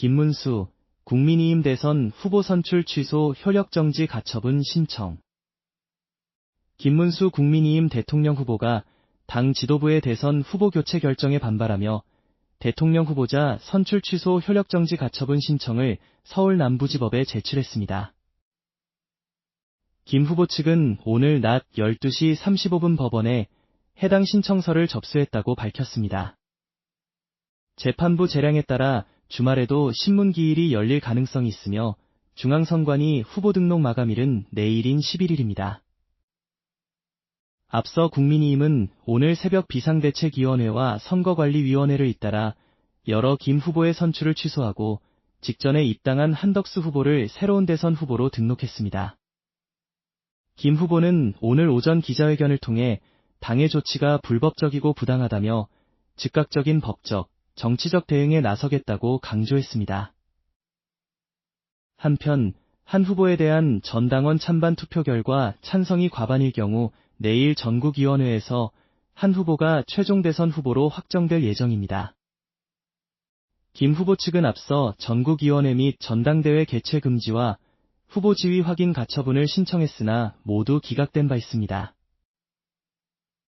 김문수, 국민의힘 대선 후보 선출 취소 효력정지 가처분 신청. 김문수 국민의힘 대통령 후보가 당 지도부의 대선 후보 교체 결정에 반발하며 대통령 후보자 선출 취소 효력정지 가처분 신청을 서울 남부지법에 제출했습니다. 김 후보 측은 오늘 낮 12시 35분 법원에 해당 신청서를 접수했다고 밝혔습니다. 재판부 재량에 따라 주말에도 신문기일이 열릴 가능성이 있으며 중앙선관위 후보 등록 마감일은 내일인 11일입니다. 앞서 국민의힘은 오늘 새벽 비상대책위원회와 선거관리위원회를 잇따라 여러 김 후보의 선출을 취소하고 직전에 입당한 한덕수 후보를 새로운 대선 후보로 등록했습니다. 김 후보는 오늘 오전 기자회견을 통해 당의 조치가 불법적이고 부당하다며 즉각적인 법적, 정치적 대응에 나서겠다고 강조했습니다. 한편 한 후보에 대한 전당원 찬반 투표 결과 찬성이 과반일 경우 내일 전국위원회에서 한 후보가 최종 대선 후보로 확정될 예정입니다. 김 후보 측은 앞서 전국위원회 및 전당대회 개최 금지와 후보 지위 확인 가처분을 신청했으나 모두 기각된 바 있습니다.